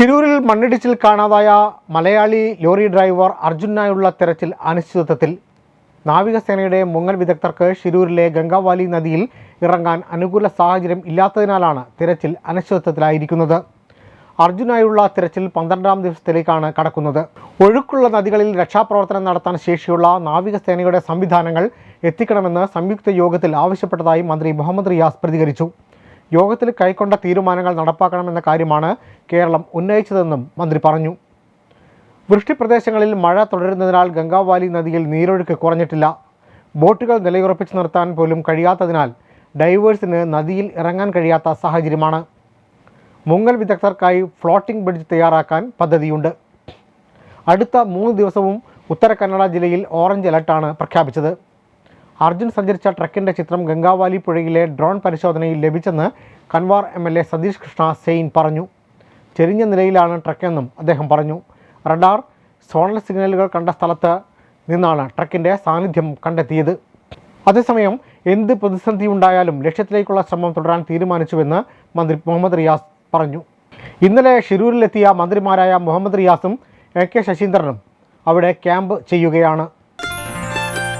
ഷിരൂരിൽ മണ്ണിടിച്ചിൽ കാണാതായ Malayali lorry driver അർജുനായുള്ള തെരച്ചിൽ അനിശ്ചിതത്വത്തിൽ. നാവികസേനയുടെ മുങ്ങൽ വിദഗ്ധർക്ക് ഷിരൂരിലെ ഗംഗാവാലി നദിയിൽ ഇറങ്ങാൻ അനുകൂല സാഹചര്യം ഇല്ലാത്തതിനാലാണ് തിരച്ചിൽ അനിശ്ചിതത്വത്തിലായിരിക്കുന്നത്. അർജുനായുള്ള തിരച്ചിൽ പന്ത്രണ്ടാം ദിവസത്തിലേക്കാണ് കടക്കുന്നത്. ഒഴുക്കുള്ള നദികളിൽ രക്ഷാപ്രവർത്തനം നടത്താൻ ശേഷിയുള്ള നാവികസേനയുടെ സംവിധാനങ്ങൾ എത്തിക്കണമെന്ന് സംയുക്ത യോഗത്തിൽ ആവശ്യപ്പെട്ടതായി മന്ത്രി മുഹമ്മദ് റിയാസ് പ്രതികരിച്ചു. യോഗത്തിൽ കൈക്കൊണ്ട തീരുമാനങ്ങൾ നടപ്പാക്കണമെന്ന കാര്യമാണ് കേരളം ഉന്നയിച്ചതെന്നും മന്ത്രി പറഞ്ഞു. വൃഷ്ടിപ്രദേശങ്ങളിൽ മഴ തുടരുന്നതിനാൽ ഗംഗാവാലി നദിയിൽ നീരൊഴുക്ക് കുറഞ്ഞിട്ടില്ല. ബോട്ടുകൾ നിലയുറപ്പിച്ച് നിർത്താൻ പോലും കഴിയാത്തതിനാൽ ഡൈവേഴ്സിന് നദിയിൽ ഇറങ്ങാൻ കഴിയാത്ത സാഹചര്യമാണ്. മുങ്ങൽ വിദഗ്ധർക്കായി ഫ്ലോട്ടിംഗ് ബ്രിഡ്ജ് തയ്യാറാക്കാൻ പദ്ധതിയുണ്ട്. അടുത്ത മൂന്ന് ദിവസവും ഉത്തര കന്നഡ ജില്ലയിൽ ഓറഞ്ച് അലർട്ടാണ് പ്രഖ്യാപിച്ചത്. അർജുൻ സഞ്ചരിച്ച ട്രക്കിന്റെ ചിത്രം ഗംഗാവാലി പുഴയിലെ ഡ്രോൺ പരിശോധനയിൽ ലഭിച്ചെന്ന് Kanwar M L A Satish Krishna Sail പറഞ്ഞു. ചെരിഞ്ഞ നിലയിലാണ് ട്രക്കെന്നും അദ്ദേഹം പറഞ്ഞു. റഡാർ സോണൽ സിഗ്നലുകൾ കണ്ട സ്ഥലത്ത് നിന്നാണ് ട്രക്കിന്റെ സാന്നിധ്യം കണ്ടെത്തിയത്. അതേസമയം എന്ത് പ്രതിസന്ധി ഉണ്ടായാലും ലക്ഷ്യത്തിലേക്കുള്ള ശ്രമം തുടരാൻ തീരുമാനിച്ചുവെന്ന് മന്ത്രി മുഹമ്മദ് റിയാസ് പറഞ്ഞു. ഇന്നലെ ഷിരൂരിലെത്തിയ മന്ത്രിമാരായ മുഹമ്മദ് റിയാസും എ കെ ശശീന്ദ്രനും അവിടെ ക്യാമ്പ് ചെയ്യുകയാണ്.